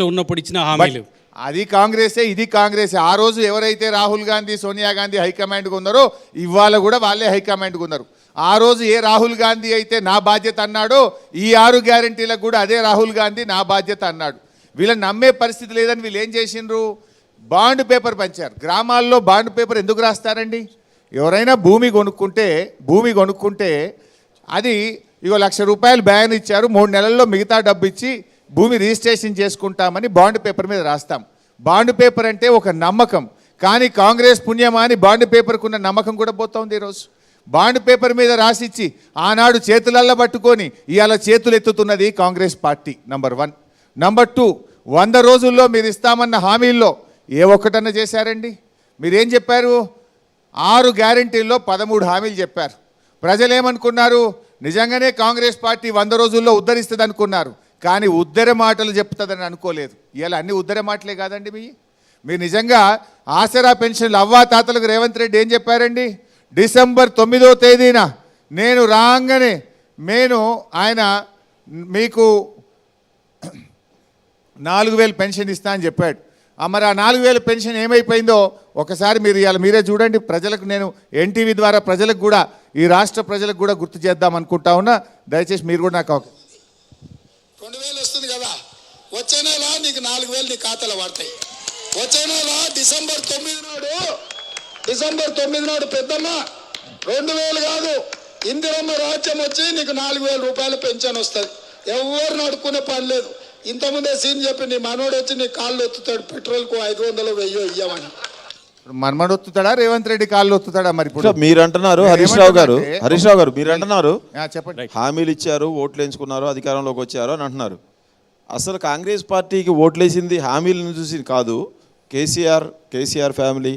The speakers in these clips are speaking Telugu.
లో ఉన్నప్పుడు ఇచ్చిన హామీలు. అది కాంగ్రెసే ఇది కాంగ్రెసే. ఆ రోజు ఎవరైతే రాహుల్ గాంధీ సోనియా గాంధీ హైకమాండ్గా ఉన్నారో ఇవాళ కూడా వాళ్ళే హైకమాండ్గా ఉన్నారు. ఆ రోజు ఏ రాహుల్ గాంధీ అయితే నా బాధ్యత అన్నాడో ఈ ఆరు గ్యారంటీలకు కూడా అదే రాహుల్ గాంధీ నా బాధ్యత అన్నాడు. వీళ్ళని నమ్మే పరిస్థితి లేదని వీళ్ళు ఏం చేసిండ్రు? బాండ్ పేపర్ పంచారు. గ్రామాల్లో బాండ్ పేపర్ ఎందుకు రాస్తారండి? ఎవరైనా భూమి కొనుక్కుంటే భూమి కొనుక్కుంటే అది ఇగో లక్ష రూపాయలు బ్యాన్ ఇచ్చారు. మూడు నెలల్లో మిగతా డబ్బు ఇచ్చి భూమి రిజిస్ట్రేషన్ చేసుకుంటామని బాండ్ పేపర్ మీద రాస్తాం. బాండ్ పేపర్ అంటే ఒక నమ్మకం. కానీ కాంగ్రెస్ పుణ్యమా అని బాండ్ పేపర్కున్న నమ్మకం కూడా పోతుంది ఈరోజు. బాండ్ పేపర్ మీద రాసిచ్చి ఆనాడు చేతులల్ల పట్టుకొని ఇవాళ చేతులు ఎత్తుతున్నది Congress party number one. Number two వంద రోజుల్లో మీరు ఇస్తామన్న హామీల్లో ఏ ఒక్కటన్నా చేశారండి? మీరేం చెప్పారు? ఆరు గ్యారంటీల్లో పదమూడు హామీలు చెప్పారు. ప్రజలేమనుకున్నారు? నిజంగానే కాంగ్రెస్ పార్టీ వంద రోజుల్లో ఉద్ధరిస్తుంది అనుకున్నారు కానీ ఉద్దర మాటలు చెప్తుందని అనుకోలేదు. ఇలా అన్ని ఉద్దర మాటలే కాదండి మీ. మీరు నిజంగా ఆసరా పెన్షన్లు అవ్వా తాతలకు రేవంత్ రెడ్డి ఏం చెప్పారండి? డిసెంబర్ తొమ్మిదో తేదీన నేను రాగానే నేను ఆయన మీకు నాలుగు వేలు పెన్షన్ ఇస్తా అని చెప్పాడు. ఆ మరి ఆ నాలుగు వేలు పెన్షన్ ఏమైపోయిందో ఒకసారి మీరు ఇవాళ మీరే చూడండి. ప్రజలకు నేను ఎన్టీవీ ద్వారా ప్రజలకు కూడా ఈ రాష్ట్ర ప్రజలకు కూడా గుర్తు చేద్దాం అనుకుంటా ఉన్నా. దయచేసి మీరు కూడా నాకు రెండు వేలు వస్తుంది కదా. వచ్చే నెల నీకు నాలుగు వేలు నీ ఖాతాలో పడతాయి. వచ్చే నెల డిసెంబర్ తొమ్మిది నాడు. డిసెంబర్ తొమ్మిది నాడు పెద్దమ్మ రెండు వేలు కాదు. ఇందిరమ్మ రాజ్యం వచ్చి నీకు నాలుగు వేల రూపాయలు పెన్షన్ వస్తుంది. ఎవరు నడుకునే పని లేదు. ఇంతకుముందే సీన్ చెప్పి నీ మనోడు వచ్చి నీ కాళ్ళు ఎత్తుతాడు పెట్రోల్కు ఐదు వందలు వెయ్యో ఇయ్యమని. మన్మడు ఒత్తుతాడా? రేవంత్ రెడ్డి కాళ్ళు ఒత్తుతాడా మరి ఇప్పుడు? మీరు అంటున్నారు నేను హరీష్ రావు గారు. హరీష్ రావు గారు మీరు అంటున్నారు ఆ, చెప్పండి. హామీలు ఇచ్చారు ఓట్లు వేయించుకున్నారు అధికారంలోకి వచ్చారు అని అంటున్నారు. అసలు కాంగ్రెస్ పార్టీకి ఓట్లేసింది హామీలను చూసి కాదు. కేసీఆర్ కేసీఆర్ ఫ్యామిలీ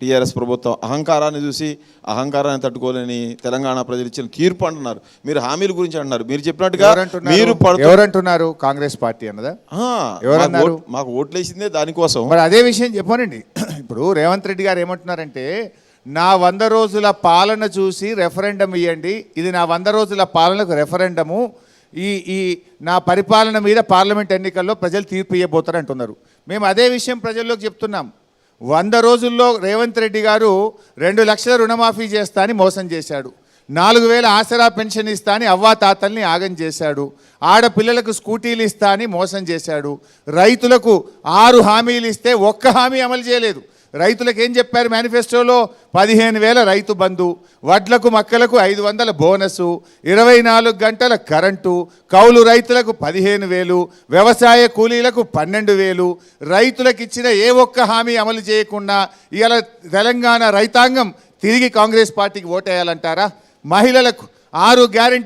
టీఆర్ఎస్ ప్రభుత్వం అహంకారాన్ని చూసి అహంకారాన్ని తట్టుకోలేని తెలంగాణ ప్రజలు ఇచ్చిన తీర్పు అంటున్నారు. మీరు హామీల గురించి అంటున్నారు. మీరు చెప్పినట్టుగా మీరు ఎవరంటున్నారు? కాంగ్రెస్ పార్టీ అన్నదా? ఎవరన్నారు? మాకు ఓట్లేసిందే దానికోసం. మరి అదే విషయం చెప్పానండి. ఇప్పుడు రేవంత్ రెడ్డి గారు ఏమంటున్నారంటే నా వంద రోజుల పాలన చూసి రెఫరెండం ఇవ్వండి ఇది నా వంద రోజుల పాలనకు రెఫరెండము. ఈ ఈ నా పరిపాలన మీద పార్లమెంట్ ఎన్నికల్లో ప్రజలు తీర్పు ఇవ్వబోతారు అంటున్నారు మేము అదే విషయం ప్రజల్లోకి చెప్తున్నాం. వంద రోజుల్లో రేవంత్ రెడ్డి గారు రెండు లక్షల రుణమాఫీ చేస్తా అని మోసం చేశాడు. నాలుగు వేల ఆసరా పెన్షన్ ఇస్తా అని అవ్వా తాతల్ని ఆగం చేశాడు. ఆడపిల్లలకు స్కూటీలు ఇస్తా అని మోసం చేశాడు. రైతులకు ఆరు హామీలు ఇస్తే ఒక్క హామీ అమలు చేయలేదు. రైతులకు ఏం చెప్పారు మేనిఫెస్టోలో? పదిహేను వేల రైతు బంధు వడ్లకు మక్కలకు ఐదు వందల బోనసు ఇరవై నాలుగు గంటల కరెంటు కౌలు రైతులకు పదిహేను వేలు వ్యవసాయ కూలీలకు పన్నెండు వేలు రైతులకు ఇచ్చిన ఏ ఒక్క హామీ అమలు చేయకుండా ఇలా తెలంగాణ రైతాంగం తిరిగి కాంగ్రెస్ పార్టీకి ఓటేయాలంటారా? మహిళలకు ఆరు గ్యారెంటీ